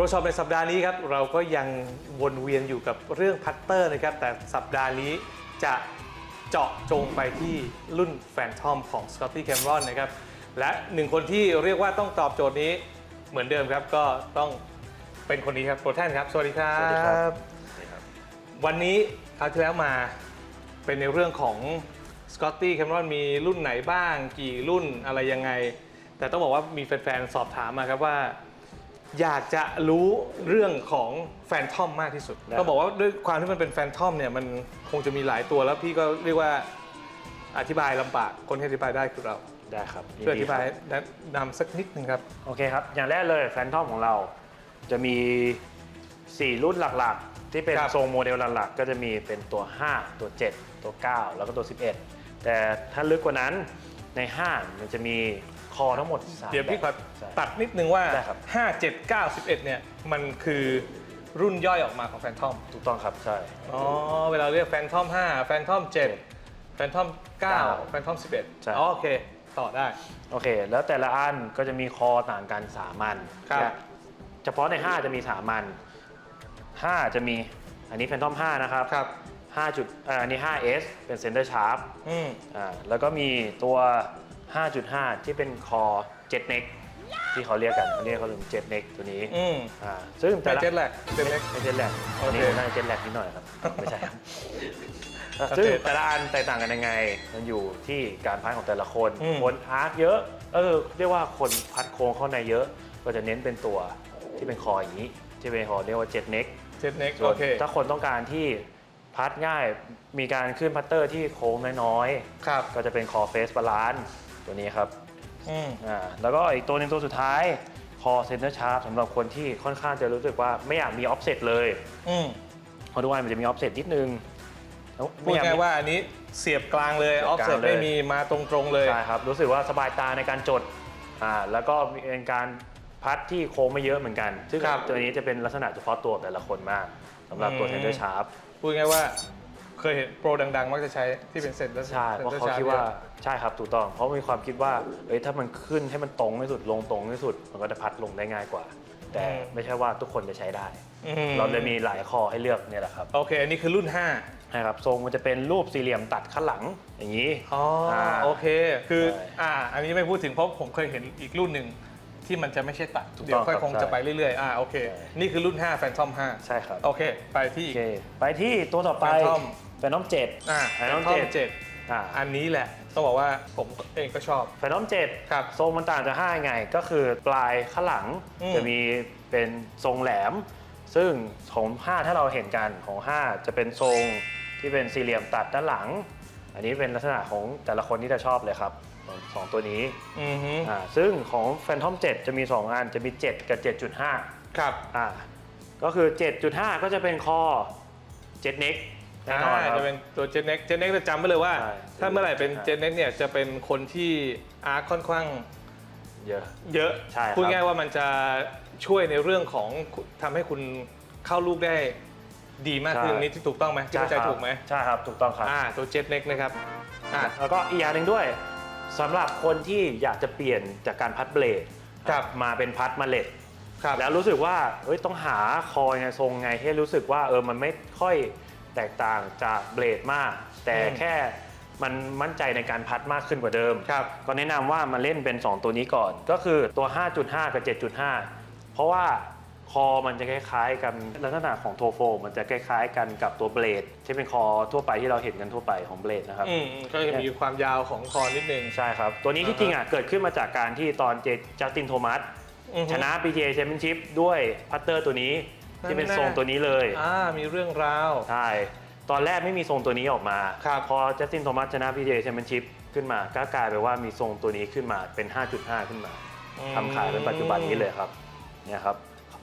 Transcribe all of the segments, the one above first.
รช็อปในสัปดาห์นี้ครับเราก็ยังวนเวียนอยู่กับเรื่องพัตเตอร์นะครับ แต่สัปดาห์นี้จะเจาะจงไปที่รุ่นแฟนทอมของ Scotty Cameron นะครับ และหนึ่งคนที่เรียกว่าต้องตอบโจทย์นี้เหมือนเดิมครับ ก็ต้องเป็นคนนี้ครับโปรแทนครับ สวัสดีครับ สวัสดีครับ วันนี้คราวที่แล้วมาเป็นในเรื่องของ Scotty Cameron มีรุ่นไหนบ้าง กี่รุ่นอะไรยังไง แต่ต้องบอกว่ามีแฟนๆสอบถามมาครับว่า อยากจะรู้เรื่องของแฟนทอมมากที่สุดได้ต้องบอกว่าด้วยความที่มันเป็นแฟนทอมเนี่ยมันคงจะมีหลายตัวแล้วพี่ก็เรียกว่าอธิบายลำบากคนที่อธิบายได้คือเราได้ครับช่วยอธิบายนดีคแนะนำสักนิดนึงครับ โอเคครับ อย่างแรกเลยแฟนทอมของเรา จะมี 4 รุ่นหลักๆ ที่เป็นครับ ทรงโมเดลหลักๆ ก็จะมีเป็นตัว 5 ตัว 7 ตัว 9 แล้วก็ตัว 11 แต่ถ้าลึกกว่านั้นใน 5 มันจะมี คอทั้งหมด3เดี๋ยวพี่ขอแบบใช่ ตัดนิดนึงว่า ได้ครับ 5 7 9 11 เนี่ย มันคือรุ่นย่อยออกมาของแฟนทอม ถูกต้องครับใช่ อ๋อ เวลาเรียกแฟนทอม 5 แฟนทอม 7 แฟนทอม9เก้าแฟนทอม 11ใช่ อ๋อโอเค ต่อได้ โอเค แล้วแต่ละอันก็จะมีคอต่างกันสามันครับเนี่ยเฉพาะใน 5 จะมีสามัน5จะมีอันนี้แฟนทอม5นะครับครับ 5จุดอ่าอันนี้ 5S เป็นเซนเตอร์ชาร์ปอืม อ่าแล้วก็มีตัว 5.5 ที่เป็นคอเจ็ตเน็กที่เขาเรียกกันเขาเรียกเขาถึงเจ็ตเน็กตัวนี้อืมอ่าซึ่งแต่แต่ละเจ็ตแลกเจ็ตเล็กไม่เจ็ตแลกโออันเคนี้น่าจะเจ็ตแลกนิดหน่อยครับไม่ใช่ครับโอเคซึ่งแต่ละอันแตกต่างกันยังไง มันอยู่ที่การพัดของแต่ละคนอืมคนอาร์คเยอะ เออ เรียกว่าคนพัดโค้งเข้าในเยอะ ก็จะเน้นเป็นตัวที่เป็นคออย่างนี้ที่เป็นคอเรียกว่าเจ็ตเน็กเจ็ตเน็กส่โอวนเคถ้าคนต้องการที่พัดง่ายมีการขึ้นพัตเตอร์ที่โค้งน้อยครับๆก็จะเป็นคอเฟสบาลานซ์ ตัวนี้ครับอืมอ่าแล้วก็อีกตัวหนึงตัวสุดท้ายคอเซนเตอร์ชาร์ปสำหรับคนที่ค่อนข้างจะรู้สึกว่าไม่อยากมีออฟเซตเลยอืมเพราะทุกวันมันจะมีออฟเซตนิดนึงแล้วพูดไม่อยากง่ายมีๆว่าอันนี้เสียบกลางเลยเสีอยบอกอฟลางเซ็ตเลย ไม่มีมาตรงๆเลย ใช่ครับ รู้สึกว่าสบายตาในการจดอ่าแล้วก็เป็นการพัดที่โค้งไม่เยอะเหมือนกัน ซึ่งครับตัวนี้จะเป็นลักษณะเฉพาะตัวแต่ละคนมากสำหรับตัวอืมเซนเตอร์ชาร์ปพูดง่ายๆว่า เคยเห็นโปรดังๆ มักจะใช้ที่เป็นเซ็นเตอร์ใช่เพราะเขาคิดว่าใช่ครับถูกต้อง เพราะมีความคิดว่าเอ้ยถ้ามันขึ้นให้มันตรงที่สุดลงตรงที่สุด มันก็จะพัดลงได้ง่ายกว่า แต่ไม่ใช่ว่าทุกคนจะใช้ได้อืมเราเลยมีหลายคอให้เลือกเนี่ยแหละครับโอเคอันนี้คือรุ่น 5 นะครับทรงมันจะเป็นรูปสี่เหลี่ยมตัดข้างหลังอย่างนี้ อ๋ออาโอเค คือใช่อ่า อันนี้ไม่พูดถึงเพราะผมเคยเห็นอีกรุ่นหนึ่งที่มันจะไม่ใช่ตัด ถูกต้องเดี๋ยวค่อยครับคงจะใช่ไปเรื่อยๆ อ่าโอเค ใช่ นี่คือรุ่น5แฟนทอมใช่ครับ5โอเค ไปที่โออีกเค ไปที่ตัวต่อไป Phantom แฟนอมเจ็ดอ่าแฟแฟนนอมทอมเจ็ด7อ่าอันนี้แหละต้องบอกว่าผมเองก็ชอบแฟนอมเจ็ดครับทรงมันต่างจากห้ายังไง ก็คือปลายข้างหลังอืมจะมีเป็นทรงแหลม ซึ่งของ5ถ้าเราเห็นกันของ5จะเป็นทรงที่เป็นสี่เหลี่ยมตัดด้านหลัง อันนี้เป็นลักษณะของแต่ละคนที่จะชอบเลยครับสองสองตัวนี้อือฮึอ่าซึ่งของ Phantom 7 จะมี 2 อันจะมี 7 กับ 7.5 ครับอ่าก็คือ 7.5 ก็จะเป็นคอ7 neck แน่นอนอ่าครับ จะเป็นตัวเจนเน็กเจนเน็กจะจำไว้เลยว่า ใช่ถ้าเมื่อไหร่เป็นเจนเน็กเนี่ยจะเป็นคนที่อาร์คค่อนข้างเยอะ เยอะใช่ครับ พูดง่ายว่ามันจะช่วยในเรื่องของทำให้คุณเข้าลูกได้ดีมากขึ้นใช่นี่ที่ถูกต้องไหมที่เข้าใจครับถูกไหมใช่ครับถูกต้องครับ อ่าตัวเจ็ตเน็กนะครับอ่า แล้วก็อีกอย่างหนึ่งด้วยสำหรับคนที่อยากจะเปลี่ยนจากการพัดเบลดครับ มาเป็นพัดมาเล็ดครับ แล้วรู้สึกว่าเอ้ยต้องหาคอยไงทรงไงที่รู้สึกว่าเออมันไม่ค่อย แตกต่างจากเบลดมาก แต่อืมแค่มันมั่นใจในการพัดมากขึ้นกว่าเดิม ครับ ก็แนะนำว่ามาเล่นเป็น 2 ตัวนี้ก่อน ก็คือตัว 5.5 กับ 7.5 เพราะว่าคอมันจะคล้ายๆกันลักษณะของโทโฟมันจะคล้ายๆกันกับตัวเบลดที่เป็นคอทั่วไปที่เราเห็นกันทั่วไปของเบลดนะครับ อืมก็จะมีความยาวของคอนิดนึง ใช่ครับ ตัวนี้ที่จริงอะเกิดขึ้นมาจากการที่ตอนเจจัสตินโทมัสอือฮึชนะ PGA Championship ด้วยพัตเตอร์ตัวนี้ ที่เป็นนั่นแน่ทรงตัวนี้เลยอ่ามีเรื่องราว ใช่ตอนแรกไม่มีทรงตัวนี้ออกมาครับพอจัสตินโทมัสชนะ PGA Championship ขึ้นมาก็กลายไปนว่ามีทรงตัวนี้ขึ้นมาเป็น 5.5 ขึ้นมาทำขายเป็นปัจจุบันนี้เลยครับเนี่ยครับ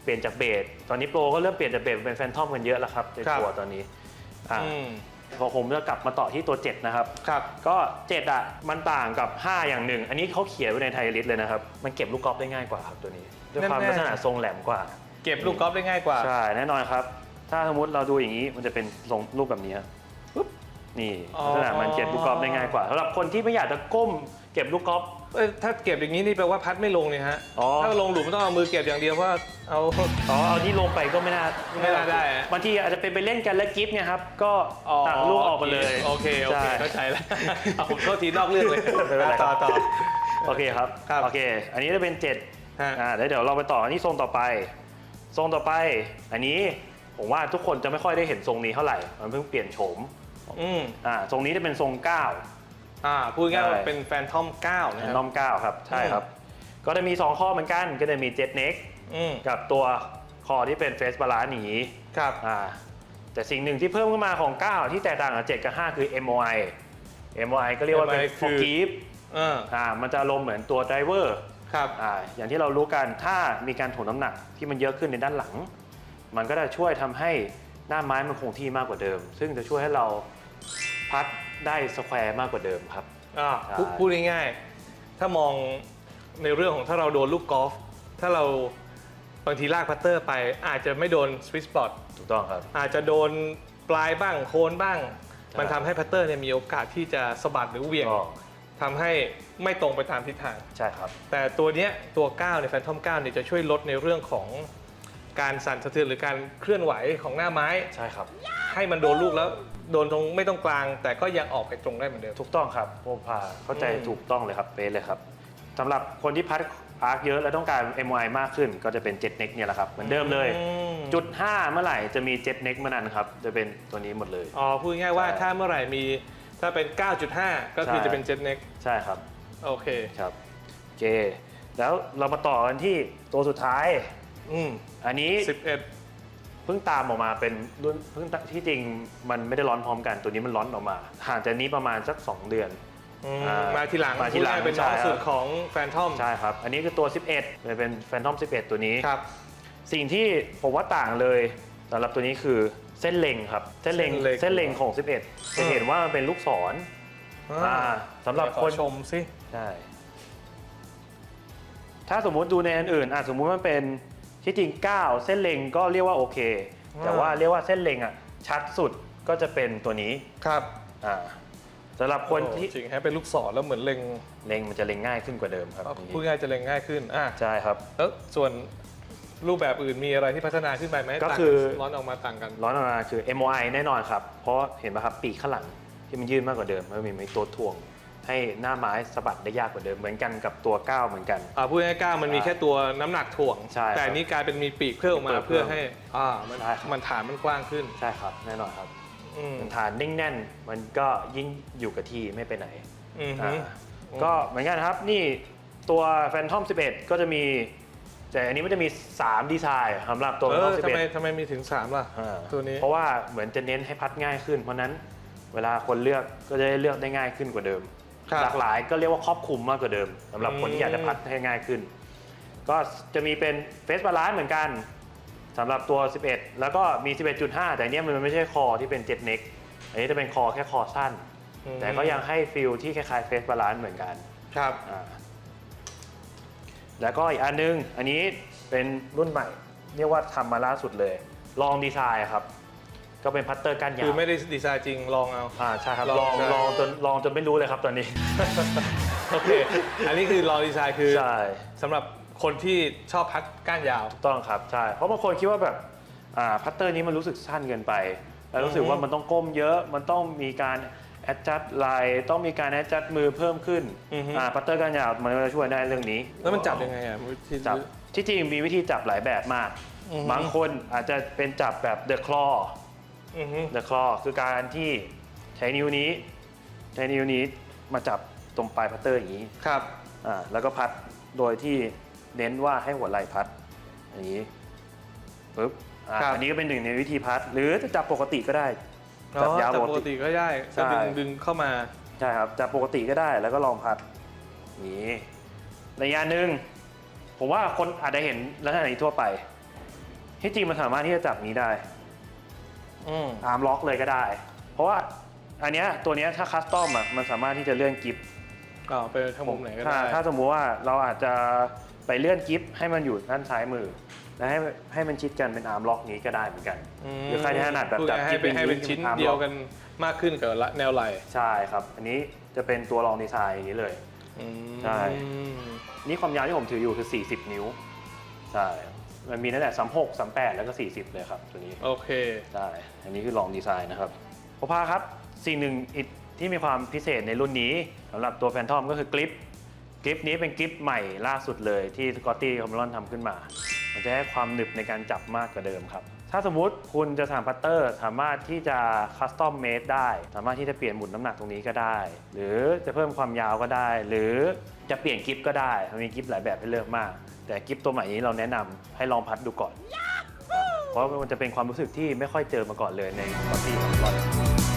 เปลี่ยนจากเบสตอนนี้โปรก็เริ่มเปลี่ยนจากเบสเป็นแฟนทอมกันเยอะแล้วครับในตัวตอนนี้อ่าอืมพอผมจะกลับมาต่อที่ตัว 7 นะครับครับ ก็ 7 อะ มันต่างกับ 5 อย่างหนึ่ง อันนี้เขาเขียนไว้ในไทยลิสต์เลยนะครับ มันเก็บลูกกอล์ฟได้ง่ายกว่าครับตัวนี้ ด้วยความแน่ๆลักษณะทรงแหลมกว่า เก็บลูกกอล์ฟได้ง่ายกว่า ใช่แน่นอนครับ ถ้าสมมติเราดูอย่างนี้มันจะเป็นทรงรูปแบบนี้ครับปุ๊บนี่อ๋อ ลักษณะมันเก็บลูกกอล์ฟได้ง่ายกว่าสำหรับคนที่ไม่อยากจะก้มเก็บลูกกอล์ฟ เอ้ยถ้าเก็บอย่างนี้นี่แปลว่าพัดไม่ลงเนี่ยฮะ อ๋อ ถ้าลงหลุมต้องเอามือเก็บอย่างเดียวเพราะว่าเอา อ๋อเอาที่ลงไปก็ไม่น่าไม่น่าได้อะ บางทีอาจจะเป็นไปเล่นกันแล้วกิฟต์ไงครับก็ต่างลูกออกมาเลยโอเคโอเค ใช่ เข้าใจแล้วเอาผมโทษทีนอกเรื่องเลยไม่เป็นไร ต่อต่อ โอเคครับ ครับโอเค อันนี้จะเป็น7ฮะ อ่าแล้วเดี๋ยวเราไปต่อกันที่ทรงต่อไป ทรงต่อไป อันนี้ผมว่าทุกคนจะไม่ค่อยได้เห็นทรงนี้เท่าไหร่ มันเพิ่งเปลี่ยนโฉมอืมอ่าทรงนี้จะเป็นทรง9อ่าพูดง่ายๆว่าใช่เป็นแฟนทอม9นะแอนคนรัอบม9ครับ ใช่ครับ ก็จะมี 2 ข้อเหมือนกัน ก็จะมีเจ็ตเน็กอืมกับตัวคอที่เป็นเฟสบาลานซ์หนีครับ อ่าแต่สิ่งหนึ่งที่เพิ่มขึ้นมาของ 9 ที่แตกต่างกับ7กับ 5 คือ MOI MOI ก็เรียกว่าเป็น MOI คือ forgive อ่าอ่ามันจะอารมณ์เหมือนตัวไดเวอร์ ครับอ่าอย่างที่เรารู้กันถ้ามีการถ่วงน้ำหนักที่มันเยอะขึ้นในด้านหลัง มันก็จะช่วยทำให้หน้าไม้มันคงที่มากกว่าเดิม ซึ่งจะช่วยให้เราพัดได้สแควร์มากกว่าเดิมครับ อ่าใช่พูดพูดง่ายๆถ้ามองในเรื่องของถ้าเราโดนลูกกอล์ฟถ้าเราบางทีลากพัตเตอร์ไป อาจจะไม่โดนสวิสปอตถูกต้องครับ อาจจะโดนปลายบ้างโคนบ้างใช่มันทำให้พัตเตอร์เนี่ยมีโอกาสที่จะสะบัดหรือเหวี่ยงก็ ทำให้ไม่ตรงไปตามทิศทาง ใช่ครับ แต่ตัวเนี้ยตัว9ในแฟนทอม9เนี่ยจะช่วยลดในเรื่องของการสั่นสะเทือนหรือการเคลื่อนไหวของหน้าไม้ ใช่ครับ ให้มันโดนลูกแล้วโดนตรงไม่ต้องกลาง แต่ก็ยังออกไปตรงได้เหมือนเดิม ถูกต้องครับโอภาเข้าใจอืม ถูกต้องเลยครับเป๊ะเลยครับสำหรับคนที่พัดอาร์คเยอะและต้องการ MOI มากขึ้นก็จะเป็น7 neck เนี่ยแหละครับ เหมือนเดิมเลย อืมจุด 5 เมื่อไหร่จะมี7 neck เมื่อนั้นครับ จะเป็นตัวนี้หมดเลย อ๋อพูดง่ายๆว่าใช่ ถ้าเมื่อไหร่มี ถ้าเป็น 9.5 ก็คือใช่ จะเป็นเจ็ตเน็กใช่ครับโอเค ครับโอเค แล้วเรามาต่อกันที่ตัวสุดท้าย อืมอันนี้11 เพิ่งตามออกมาเป็นรุ่นเพิ่งที่จริงมันไม่ได้ร้อนพร้อมกันตัวนี้มันร้อนออกมาห่างจากนี้ประมาณสัก 2 เดือน อืมอ่ามมาทีหลังมาทีหลังพูดง่ยๆเป็นน้องใช่ครับ สุดของแฟนทอมใช่ครับ อันนี้คือตัว 11เลยเป็นแฟนทอม11 ตัวนี้ ครับ สิ่งที่ผมว่าต่างเลยสำหรับตัวนี้คือ เส้นเล็งครับ เส้นเล็ง เส้นเล็ง เส้นเล็งของ 11 จะเห็นว่ามันเป็นลูกศรอ่าสำหรับขอคน ชมสิใช่ ถ้าสมมุติดูในอันอื่นอะสมมุติมันเป็นที่จริง 9 เส้นเล็งก็เรียกว่าโอเค แต่ว่าเรียกว่าเส้นเล็งอะชัดสุดก็จะเป็นตัวนี้ครับอ่าสำหรับคนที่ โอ้จริงให้เป็นลูกศรแล้วเหมือนเล็งเล็งมันจะเล็งง่ายขึ้นกว่าเดิมครับพูดง่ายจะเล็งง่ายขึ้นอะใช่ครับ แล้วส่วน รูปแบบอื่นมีอะไรที่พัฒนาขึ้นไปไหมก็ต่างคือ ร้อนออกมาต่างกัน ร้อนออกมาคือ MOI แน่นอนครับ เพราะเห็นไหมครับปีกข้างหลังที่มันยื่นมากกว่าเดิมมันมีตัวถ่วง ให้หน้าไม้สะบัดได้ยากกว่าเดิมเหมือนกันกับตัวก้าวเหมือนกัน อ่าพูดง่ายๆก้าวมันมีอ่าแค่ตัวน้ำหนักถ่วง ใช่แต่อันนี้กลายเป็นมีปีกเพิ่มออกมาปีกเพิ่มเพื่อให้อ่ามันใช่ครับ มันฐานมันกว้างขึ้นใช่ครับ แน่นอนครับอืมฐานนิ่งแน่น มันก็ยิ่งอยู่กับที่ไม่ไปไหน อืมอ่าฮึก็เหมือนกันครับนี่ตัว Phantom 11 ก็จะมี แต่อันนี้มันจะมี 3 ดีไซน์สำหรับตัวเออ Phantom ทำไม11ทำไมมีถึง 3 ล่ะอ่าตัวนี้เพราะว่าเหมือนจะเน้นให้พัดง่ายขึ้น เพราะฉะนั้นเวลาคนเลือกก็จะได้เลือกได้ง่ายขึ้นกว่าเดิม ครับหลากหลายก็เรียกว่าครอบคลุมมากกว่าเดิมสำหรับคนที่อยากจะพัดให้ง่ายขึ้น ก็จะมีเป็นเฟสบาลานซ์เหมือนกันสำหรับตัว 11 แล้วก็มี 11.5 แต่อันเนี้ยมันไม่ใช่คอที่เป็น7เน็กอันนี้จะเป็นคอแค่คอสั้น อืม แต่ก็ยังให้ฟิลที่คล้ายๆเฟสบาลานซ์เหมือนกัน ครับ อ่า แล้วก็อีกอันนึง อันนี้เป็นรุ่นใหม่ เรียกว่าทำมาล่าสุดเลย ลองดีไซน์ครับ ก็เป็นพัตเตอร์ก้านยาคือวไม่ได้ดีไซน์จริงลองเอาอ่าใช่ครับลลอองงใช่ลองจนลองจนไม่รู้เลยครับตอนนี้โอเคอันนี้คือลองดีไซน์คือใช่สำหรับคนที่ชอบพัดก้านยาวถูกต้องครับใช่เพราะบางคนคิดว่าแบบอ่าพัตเตอร์นี้มันรู้สึกสั้นเกินไป แล้วรู้สึกว่าอืมมันต้องก้มเยอะมันต้องมีการ แอดจัดไหลต้องมีการแอดจัดมือเพิ่มขึ้นอือฮึ อ่าพัตเตอร์ก้านยาวมันก็จะช่วยได้เรื่องนี้ แล้วมันจับยังไงอะวิธี จับที่จริงมีวิธีจับหลายแบบมาก อือฮึ บางคนอาจจะเป็นจับแบบเดอะคลออือฮึเดอะคลอคือการที่ใช้นิ้วนี้ใช้นิ้วนี้มาจับตรงปลายพัตเตอร์อย่างนี้ครับ อ่าแล้วก็พัดโดยที่เน้นว่าให้หัวไหล่พัดอย่างนี้ปึ๊บอ่าครับ อันนี้ก็เป็นหนึ่งในวิธีพัด หรือจะจับปกติก็ได้ จับยาวจับปปกกติติ ก็ได้ใช่ก็ดึงดึงเข้ามาใช่ครับจับปกติก็ได้แล้วก็ลองพัดอย่างนี้ระยะหนึ่งผมว่าคนอาจจะเห็นลักษณะนี้ทั่วไป ที่จริงมันสามารถที่จะจับนี้ได้ อืมอาร์มล็อกเลยก็ได้ เพราะว่าอันเนี้ยตัวเนี้ยถ้าคัสตอมอะมันสามารถที่จะเลื่อนกิฟต์อ๋อไปทางมุมไหนก็ถ้าได้ถ้าสมมุติว่าเราอาจจะไปเลื่อนกิฟต์ให้มันอยู่ด้านซ้ายมือ แล้วให้ให้มันชิดกันเป็นอาร์มล็อกนี้ก็ได้เหมือนกันมหรือใครที่ถนัดแบบพูดจับง่ายๆให้เป็นที่เป็นให้เป็นที่ชิ้นเป็น arm เดียว lock กันมากขึ้นกับละแนวไหล่ใช่ครับ อันนี้จะเป็นตัวรองดีไซน์อย่างนี้เลยอืมใช่นี่ความยาวที่ผมถืออยู่คือ 40 นิ้วใช่มันมีตั้งแต่36 38แล้วก็ 40 เลยครับตัวนี้โอเคใช่อันนี้คือลองดีไซน์นะครับโอภาครับสิ่งหนึ่งอีกที่มีความพิเศษในรุ่นนี้สำหรับตัวแฟนทอมก็คือกริปกริปนี้เป็นกริปใหม่ล่าสุดเลยที่สกอตตี้คอมเมรอนทำขึ้นมา มันจะให้ความหนึบในการจับมากกว่าเดิมครับ ถ้าสมมุติคุณจะสั่งพัตเตอร์ สามารถที่จะคัสตอมเมดได้ สามารถที่จะเปลี่ยนหมุนน้ำหนักตรงนี้ก็ได้ หรือจะเพิ่มความยาวก็ได้ หรือจะเปลี่ยนกริปก็ได้มันมีกริปหลายแบบให้เลือกมาก แต่กริปตัวใหม่นี้เราแนะนำให้ลองพัดดูก่อน เพราะมันจะเป็นความรู้สึกที่ไม่ค่อยเจอมาก่อนเลยในสกอตตี้คอมเรอ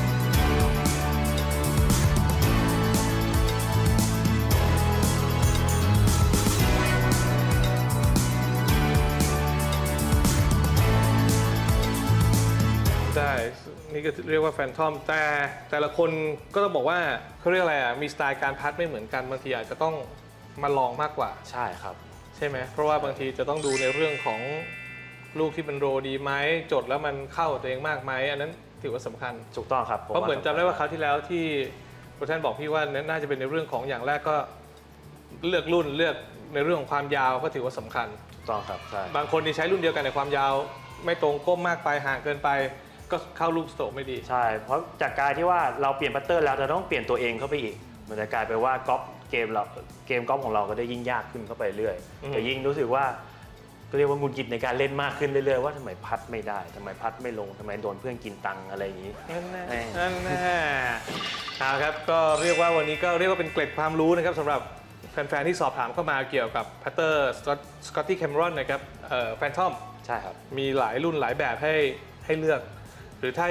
นี่ก็เรียกว่าแฟนทอมแต่แต่ละคนก็ต้องบอกว่าเขาเรียกอะไรอะมีสไตล์การพัดไม่เหมือนกันบางทีอาจจะต้องมาลองมากกว่า ใช่ครับ ใช่ไหมเพราะว่าบางทีจะต้องดูในเรื่องของลูกที่เป็นโรดีไหมจดแล้วมันเข้ากับตัวเองมากไหมอันนั้นถือว่าสำคัญ ถูกต้องครับเพราะเหมือนจำได้ว่าคราวที่แล้วที่โปรท่านบอกพี่ว่าน่าจะเป็นในเรื่องของอย่างแรกก็เลือกรุ่นเลือกในเรื่องของความยาวก็ถือว่าสำคัญ ถูกต้องครับใช่บางคนที่ใช้รุ่นเดียวกันแต่ความยาว ไม่ตรงก้มมากไปห่างเกินไป ก็เข้าลูกสโตรกไม่ดี ใช่ เพราะจากการที่ว่าเราเปลี่ยนพัตเตอร์แล้วเราต้องเปลี่ยนตัวเองเข้าไปอีก มันจะกลายไปว่าก๊อปเกมเราเกมก๊อปของเราก็ได้ยิ่งยากขึ้นเข้าไปเรื่อยอืมจะยิ่งรู้สึกว่าก็เรียกว่าหงุนกิจในการเล่นมากขึ้นเรื่อยๆว่าทำไมพัดไม่ได้ทำไมพัดไม่ลงทำไมโดนเพื่อนกินตังค์อะไรอย่างนี้ นั่นแน่แน่ นั่นแน่เอาครับก็เรียกว่าวันนี้ก็เรียกว่าเป็นเกร็ดความรู้นะครับสำหรับแฟนๆที่สอบถามเข้ามาเกี่ยวกับพัตเตอร์สกอตตี้แคมรอนนะครับแฟนทอมใช่ครับ มีหลายรุ่นหลายแบบให้ให้เลือก หรือถ้า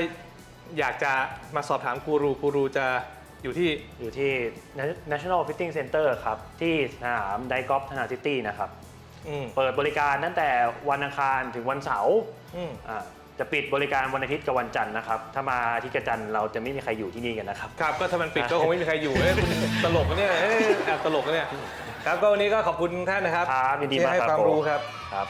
อยากจะมาสอบถามกูรูกูรูจะอยู่ที่อยู่ที่ National Fitting Center ครับ ที่สนามไดกอล์ฟธนาซิตี้นะครับ อืมเปิดบริการตั้งแต่วันอังคารถึงวันเสาร์อืมอ่าจะปิดบริการวันอาทิตย์กับวันจันทร์นะครับ ถ้ามาอาที่กบจันทร์เราจะไม่มีใครอยู่ที่นี่กันนะครับ ครับก็ถ้ามันปิดก็คงไม่มีใครอยู่เอ้ยคุณตลกนะเนี่ยเอ้ยแอบตลกนะเนี่ยครับก็วันนี้ก็ขอบคุณท่านนะครับครับยินดีมากที่ให้ครับความผมรู้ครับ ครับ